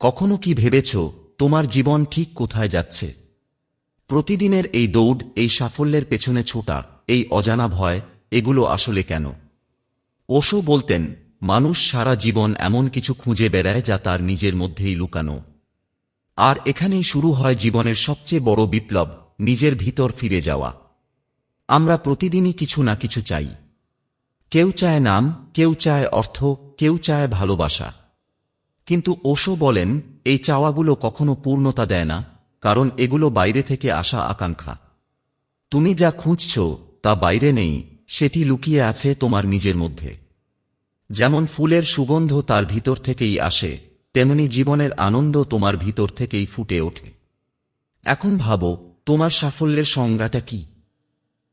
কখনো কি ভেবেছ, তোমার জীবন ঠিক কোথায় যাচ্ছে? প্রতিদিনের এই দৌড়, এই সাফল্যের পেছনে ছোটা, এই অজানা ভয়, এগুলো আসলে কেন? ওশো বলতেন, মানুষ সারা জীবন এমন কিছু খুঁজে বেড়ায় যা তার নিজের মধ্যেই লুকানো। আর এখানেই শুরু হয় জীবনের সবচেয়ে বড় বিপ্লব, নিজের ভিতর ফিরে যাওয়া। আমরা প্রতিদিনই কিছু না কিছু চাই। কেউ চায় নাম, কেউ চায় অর্থ, কেউ চায় ভালোবাসা। কিন্তু ওশো বলেন, এই চাওয়াগুলো কখনো পূর্ণতা দেয় না, কারণ এগুলো বাইরে থেকে আসা আকাঙ্ক্ষা। তুমি যা খুঁজছ, তা বাইরে নেই, সেটি লুকিয়ে আছে তোমার নিজের মধ্যে। যেমন ফুলের সুগন্ধ তার ভিতর থেকেই আসে, তেমনি জীবনের আনন্দ তোমার ভিতর থেকেই ফুটে ওঠে। এখন ভাবো, তোমার সাফল্যের সংজ্ঞাটা কি?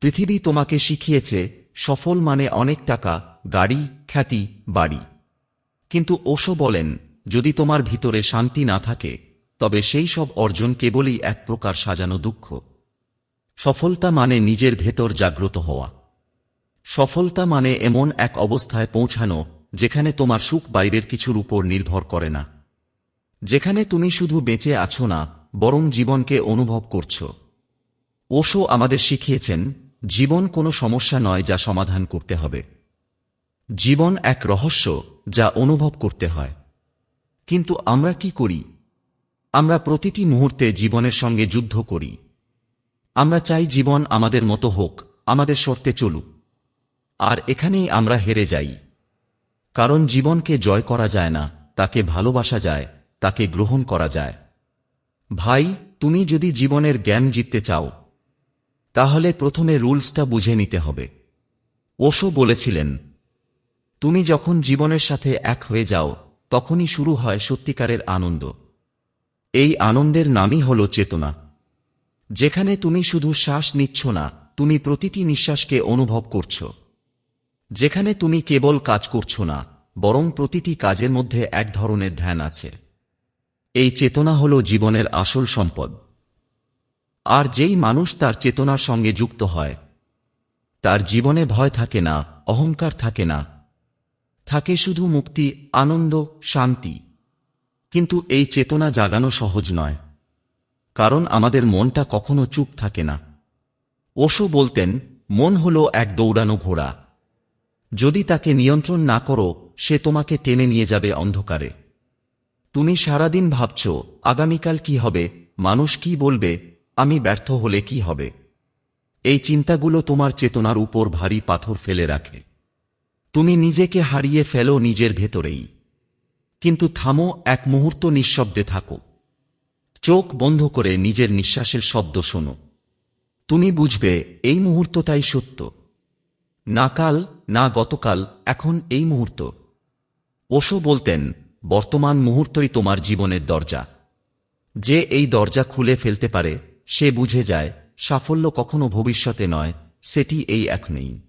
পৃথিবী তোমাকে শিখিয়েছে, সফল মানে অনেক টাকা, গাড়ি, খ্যাতি, বাড়ি। কিন্তু ওশো বলেন যদি তোমার ভিতরে শান্তি না থাকে, তবে সেই সব অর্জন কেবলই এক প্রকার সাজানো দুঃখ। সফলতা মানে নিজের ভেতর জাগ্রত হওয়া। সফলতা মানে এমন এক অবস্থায় পৌঁছানো, যেখানে তোমার সুখ বাইরের কিছুর উপর নির্ভর করে না। যেখানে তুমি শুধু বেঁচে আছো না, বরং জীবনকে অনুভব করছ। ওশো আমাদের শিখিয়েছেন, জীবন কোনো সমস্যা নয় যা সমাধান করতে হবে। জীবন এক রহস্য যা অনুভব করতে হয়। কিন্তু আমরা কি করি? আমরা প্রতিটি মুহূর্তে জীবনের সঙ্গে যুদ্ধ করি। আমরা চাই জীবন আমাদের মতো হোক, আমাদের শর্তে চলুক। আর এখানেই আমরা হেরে যাই। কারণ জীবনকে জয় করা যায় না, তাকে ভালোবাসা যায়, তাকে গ্রহণ করা যায়। ভাই, তুমি যদি জীবনের জ্ঞান জিততে চাও, তাহলে প্রথমে রুলসটা বুঝে নিতে হবে। ওশো বলেছিলেন, তুমি যখন জীবনের সাথে এক হয়ে যাও তখনই শুরু হয় সত্যিকারের আনন্দ। এই আনন্দের নামই হল চেতনা। যেখানে তুমি শুধু শ্বাস নিচ্ছ না, তুমি প্রতিটি নিঃশ্বাসকে অনুভব করছ। যেখানে তুমি কেবল কাজ করছ না, বরং প্রতিটি কাজের মধ্যে এক ধরনের ধ্যান আছে। এই চেতনা হল জীবনের আসল সম্পদ। আর যেই মানুষ তার চেতনার সঙ্গে যুক্ত হয়, তার জীবনে ভয় থাকে না, অহংকার থাকে না থাকে শুধু মুক্তি, আনন্দ, শান্তি। কিন্তু এই চেতনা জাগানো সহজ নয়। কারণ আমাদের মনটা কখনো চুপ থাকে না। ওশো বলতেন, মন হল এক দৌড়ানো ঘোড়া। যদি তাকে নিয়ন্ত্রণ না করো, সে তোমাকে টেনে নিয়ে যাবে অন্ধকারে। তুমি সারাদিন ভাবছ, আগামীকাল কি হবে? মানুষ কি বলবে? আমি ব্যর্থ হলে কি হবে? এই চিন্তাগুলো তোমার চেতনার উপর ভারী পাথর ফেলে রাখে। তুমি নিজেকে হারিয়ে ফেলো নিজের ভেতরেই। কিন্তু থামো, এক মুহূর্ত নিঃশব্দে থাকো। চোখ বন্ধ করে নিজের নিঃশ্বাসের শব্দ শোনো। তুমি বুঝবে, এই মুহূর্তটাই সত্য। না কাল, না গতকাল, এখন এই মুহূর্ত। ওশো বলতেন, বর্তমান মুহূর্তই তোমার জীবনের দরজা। যে এই দরজা খুলে ফেলতে পারে, সে বুঝে যায়, সাফল্য কখনো ভবিষ্যতে নয়, সেটি এই এখনই।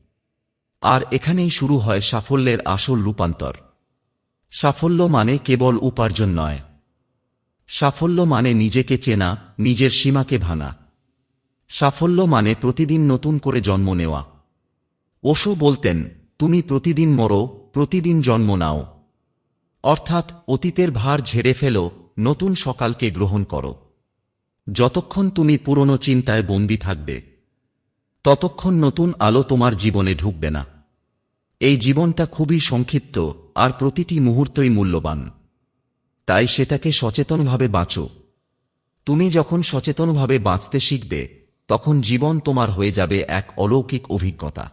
আর এখানেই শুরু হয় সাফল্যের আসল রূপান্তর। সাফল্য মানে কেবল উপার্জন নয়। সাফল্য মানে নিজেকে চেনা, নিজের সীমাকে ভাঙা। সাফল্য মানে প্রতিদিন নতুন করে জন্ম নেওয়া। ওশো বলতেন, তুমি প্রতিদিন মরো, প্রতিদিন জন্ম নাও। অর্থাৎ অতীতের ভার ঝেড়ে ফেলো, নতুন সকালকে গ্রহণ করো। যতক্ষণ তুমি পুরনো চিন্তায় বন্দি থাকবে। ততক্ষণ নতুন আলো তোমার জীবনে ঢুকবে না। এই জীবনটা খুবই সংক্ষিপ্ত আর প্রতিটি মুহূর্তই মূল্যবান। তাই সেটাকে সচেতনভাবে বাঁচো। তুমি যখন সচেতনভাবে বাঁচতে শিখবে, তখন জীবন তোমার হয়ে যাবে এক অলৌকিক অভিজ্ঞতা।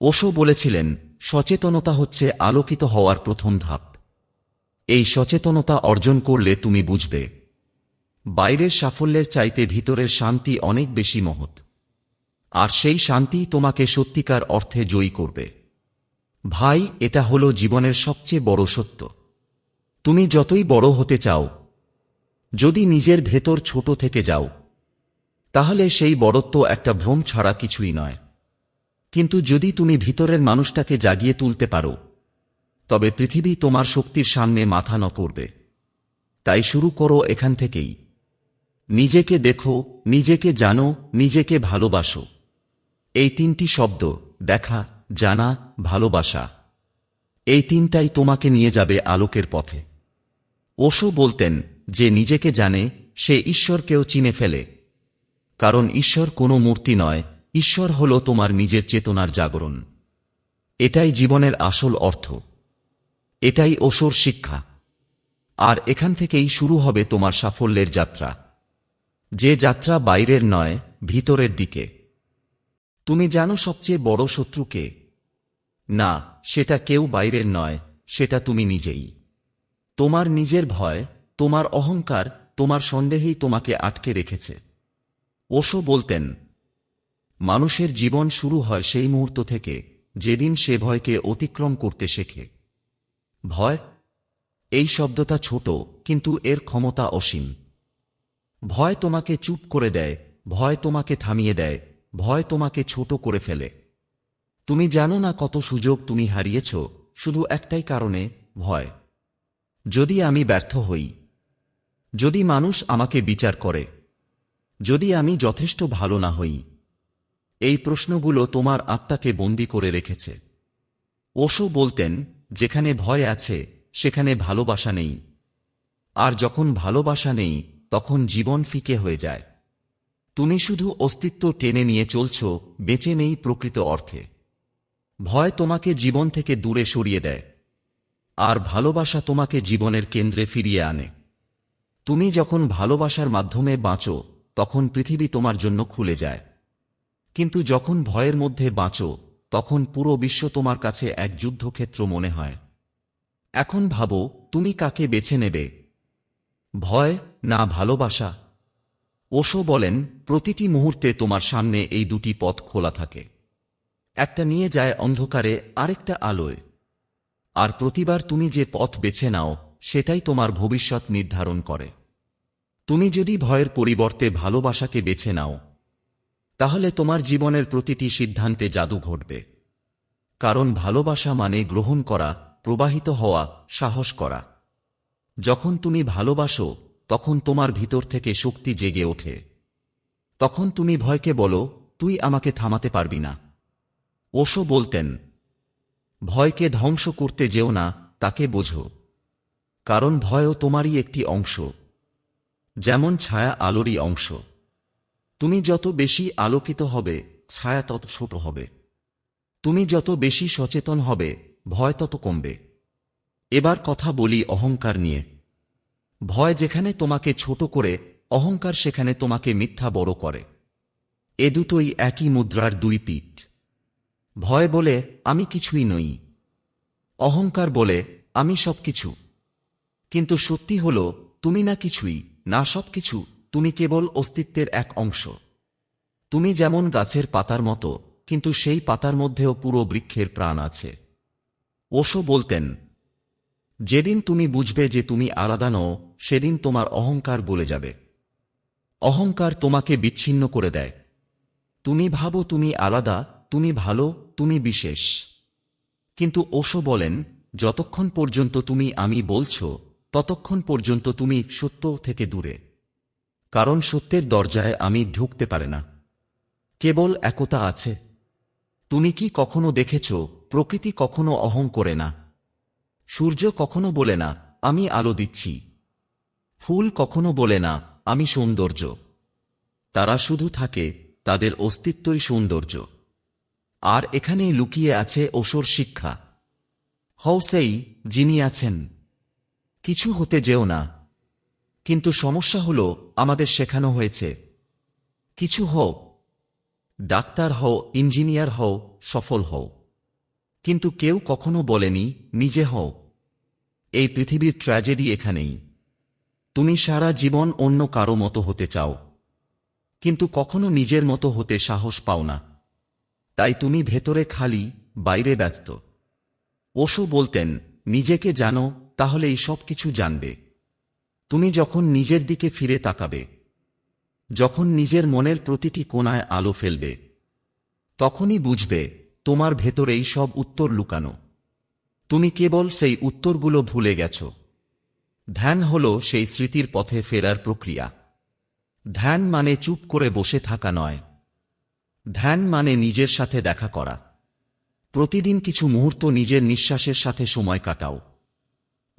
ওশো বলেছিলেন, সচেতনতা হচ্ছে আলোকিত হওয়ার প্রথম ধাপ। এই সচেতনতা অর্জন করলে তুমি বুঝবে। বাইরের সাফল্যের চাইতে ভিতরের শান্তি অনেক বেশি মহৎ। আর সেই শান্তি তোমাকে সত্যিকার অর্থে জয়ী করবে। ভাই, এটা হলো জীবনের সবচেয়ে বড় সত্য। তুমি যতই বড় হতে চাও, যদি নিজের ভেতর ছোট থেকে যাও, তাহলে সেই বড়ত্ব একটা ভ্রম ছাড়া কিছুই নয়। কিন্তু যদি তুমি ভিতরের মানুষটাকে জাগিয়ে তুলতে পারো, তবে পৃথিবী তোমার শক্তির সামনে মাথা ন করবে। তাই শুরু করো এখান থেকেই। নিজেকে দেখো, নিজেকে জানো, নিজেকে ভালোবাসো। এই তিনটি শব্দ, দেখা, জানা, ভালোবাসা, এই তিনটাই তোমাকে নিয়ে যাবে আলোকের পথে। ওশো বলতেন, যে নিজেকে জানে, সে ঈশ্বরকেও চিনে ফেলে। কারণ ঈশ্বর কোনো মূর্তি নয়, ঈশ্বর হল তোমার নিজের চেতনার জাগরণ। এটাই জীবনের আসল অর্থ। এটাই ওশোর শিক্ষা। আর এখান থেকেই শুরু হবে তোমার সাফল্যের যাত্রা। যে যাত্রা বাইরের নয়, ভিতরের দিকে। তুমি জানো সবচেয়ে বড় শত্রুকে না, সেটা কেউ বাইরের নয়, সেটা তুমি নিজেই। তোমার নিজের ভয়, তোমার অহংকার, তোমার সন্দেহেই তোমাকে আটকে রেখেছে। ওশো বলতেন, মানুষের জীবন শুরু হয় সেই মুহূর্ত থেকে, যেদিন সে ভয়কে অতিক্রম করতে শেখে। ভয়, এই শব্দটা ছোট, কিন্তু এর ক্ষমতা অসীম। ভয় তোমাকে চুপ করে দেয়, ভয় তোমাকে থামিয়ে দেয় ভয় তোমাকে ছোট করে ফেলে। তুমি জানো না কত সুযোগ তুমি হারিয়েছ, শুধু একটাই কারণে, ভয়। যদি আমি ব্যর্থ হই, যদি মানুষ আমাকে বিচার করে, যদি আমি যথেষ্ট ভালো না হই, এই প্রশ্নগুলো তোমার আত্মাকে বন্দি করে রেখেছে। ওশো বলতেন, যেখানে ভয় আছে, সেখানে ভালোবাসা নেই। আর যখন ভালোবাসা নেই, তখন জীবন ফিকে হয়ে যায়। তুমি শুধু অস্তিত্ব টেনে নিয়ে চলছ, বেঁচে নেই প্রকৃত অর্থে। ভয় তোমাকে জীবন থেকে দূরে সরিয়ে দেয়, আর ভালোবাসা তোমাকে জীবনের কেন্দ্রে ফিরিয়ে আনে। তুমি যখন ভালোবাসার মাধ্যমে বাঁচো, তখন পৃথিবী তোমার জন্য খুলে যায়। কিন্তু যখন ভয়ের মধ্যে বাঁচো, তখন পুরো বিশ্ব তোমার কাছে এক যুদ্ধক্ষেত্র মনে হয়। এখন ভাবো, তুমি কাকে বেছে নেবে? ভয় না ভালোবাসা? ওশো বলেন, প্রতিটি মুহূর্তে তোমার সামনে এই দুটি পথ খোলা থাকে। একটা নিয়ে যায় অন্ধকারে, আরেকটা আলোয়। আর প্রতিবার তুমি যে পথ বেছে নাও, সেটাই তোমার ভবিষ্যৎ নির্ধারণ করে। তুমি যদি ভয়ের পরিবর্তে ভালোবাসাকে বেছে নাও, তাহলে তোমার জীবনের প্রতিটি সিদ্ধান্তে জাদু ঘটবে। কারণ ভালোবাসা মানে গ্রহণ করা, প্রবাহিত হওয়া, সাহস করা। যখন তুমি ভালোবাসো তখন তোমার ভিতর থেকে শক্তি জেগে ওঠে। তখন তুমি ভয়কে বলো, তুই আমাকে থামাতে পারবি না। ওশো বলতেন, ভয়কে ধ্বংস করতে যেও না, তাকে বোঝো। কারণ ভয়ও তোমারই একটি অংশ, যেমন ছায়া আলোরই অংশ। তুমি যত বেশি আলোকিত হবে, ছায়া তত ছোট হবে। তুমি যত বেশি সচেতন হবে, ভয় তত কমবে। এবার কথা বলি অহংকার নিয়ে। ভয় যেখানে তোমাকে ছোট করে, অহংকার সেখানে তোমাকে মিথ্যা বড় করে। এ দুটোই একই মুদ্রার দুই পিঠ। ভয় বলে, আমি কিছুই নই। অহংকার বলে, আমি সবকিছু। কিন্তু সত্যি হল, তুমি না কিছুই, না সবকিছু, তুমি কেবল অস্তিত্বের এক অংশ। তুমি যেমন গাছের পাতার মতো, কিন্তু সেই পাতার মধ্যেও পুরো বৃক্ষের প্রাণ আছে। ওশো বলতেন যেদিন তুমি বুঝবে যে তুমি আলাদা নও, সেদিন তোমার অহংকার বলে যাবে। অহংকার তোমাকে বিচ্ছিন্ন করে দেয়। তুমি ভাবো তুমি আলাদা, তুমি ভালো, তুমি বিশেষ। কিন্তু ওশো বলেন, যতক্ষণ পর্যন্ত তুমি আমি বলছ, ততক্ষণ পর্যন্ত তুমি সত্য থেকে দূরে। কারণ সত্যের দরজায় আমি ঢুকতে পারে না। কেবল একতা আছে। তুমি কি কখনো দেখেছ, প্রকৃতি কখনো অহং করে না। সূর্য কখনো বলে না, আমি আলো দিচ্ছি। ফুল কখনো বলে না, আমি সৌন্দর্য। তারা শুধু থাকে, তাদের অস্তিত্বই সৌন্দর্য। আর এখানেই লুকিয়ে আছে ওসর শিক্ষা। হও সেই, যিনি আছেন। কিছু হতে যেও না। কিন্তু সমস্যা হল, আমাদের শেখানো হয়েছে। কিছু হও। ডাক্তার হও, ইঞ্জিনিয়ার হও, সফল হও। কিন্তু কেউ কখনো বলেনি, নিজে হও। এই পৃথিবীর ট্র্যাজেডি এখানেই। তুমি সারা জীবন অন্য কারও মতো হতে চাও। কিন্তু কখনো নিজের মতো হতে সাহস পাও না। তাই তুমি ভেতরে খালি, বাইরে ব্যস্ত। ওশো বলতেন, নিজেকে জানো, তাহলে এই সব কিছু জানবে। তুমি যখন নিজের দিকে ফিরে তাকাবে, যখন নিজের মনের প্রতিটি কোনায় আলো ফেলবে, তখনই বুঝবে তোমার ভেতরেই সব উত্তর লুকানো। তুমি কেবল সেই উত্তরগুলো ভুলে গেছ। ধ্যান হল সেই স্মৃতির পথে ফেরার প্রক্রিয়া। ধ্যান মানে চুপ করে বসে থাকা নয়। ধ্যান মানে নিজের সাথে দেখা করা। প্রতিদিন কিছু মুহূর্ত নিজের নিঃশ্বাসের সাথে সময় কাটাও।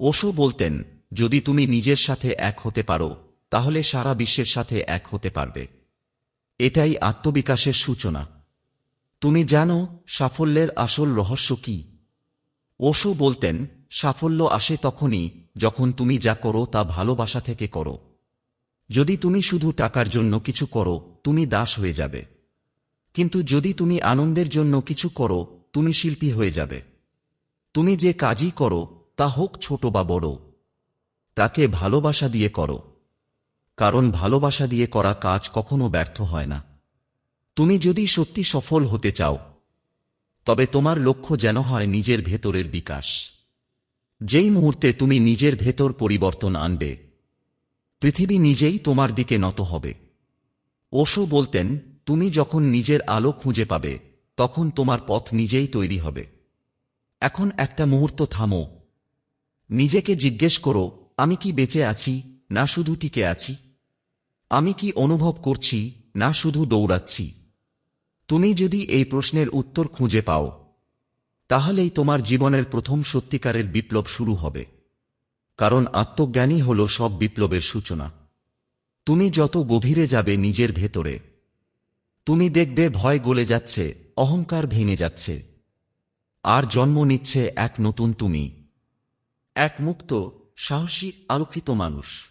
ওশো বলতেন, যদি তুমি নিজের সাথে এক হতে পারো, তাহলে সারা বিশ্বের সাথে এক হতে পারবে। এটাই আত্মবিকাশের সূচনা। তুমি জানো সাফল্যের আসল রহস্য কি? ওশো বলতেন, সাফল্য আসে তখনই যখন তুমি যা করো তা ভালোবাসা থেকে করো। যদি তুমি শুধু টাকার জন্য কিছু করো, তুমি দাস হয়ে যাবে। কিন্তু যদি তুমি আনন্দের জন্য কিছু করো, তুমি শিল্পী হয়ে যাবে। তুমি যে কাজই করো, তা হোক ছোট বা বড়। তাকে ভালোবাসা দিয়ে করো। কারণ ভালোবাসা দিয়ে করা কাজ কখনো ব্যর্থ হয় না। তুমি যদি সত্যি সফল হতে চাও, তবে তোমার লক্ষ্য যেন হয় নিজের ভেতরের বিকাশ। যেই মুহূর্তে তুমি নিজের ভেতর পরিবর্তন আনবে, পৃথিবী নিজেই তোমার দিকে নত হবে। ওশো বলতেন, তুমি যখন নিজের আলো খুঁজে পাবে, তখন তোমার পথ নিজেই তৈরি হবে। এখন একটা মুহূর্ত থামো। নিজেকে জিজ্ঞেস করো, আমি কি বেঁচে আছি, না শুধু টিকে আছি? আমি কি অনুভব করছি, না শুধু দৌড়াচ্ছি? তুমি যদি এই প্রশ্নের উত্তর খুঁজে পাও, তাহলেই তোমার জীবনের প্রথম সত্যিকারের বিপ্লব শুরু হবে। কারণ আত্মজ্ঞানী হল সব বিপ্লবের সূচনা। তুমি যত গভীরে যাবে নিজের ভেতরে, তুমি দেখবে ভয় গলে যাচ্ছে, অহংকার ভেঙে যাচ্ছে। আর জন্ম নিচ্ছে এক নতুন তুমি, এক মুক্ত, সাহসী, আলোকিত মানুষ।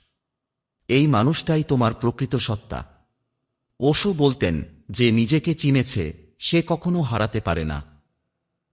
এই মানুষটাই তোমার প্রকৃত সত্তা। ওশো বলতেন যে নিজেকে চিনেছে সে কখনো হারাতে পারে না।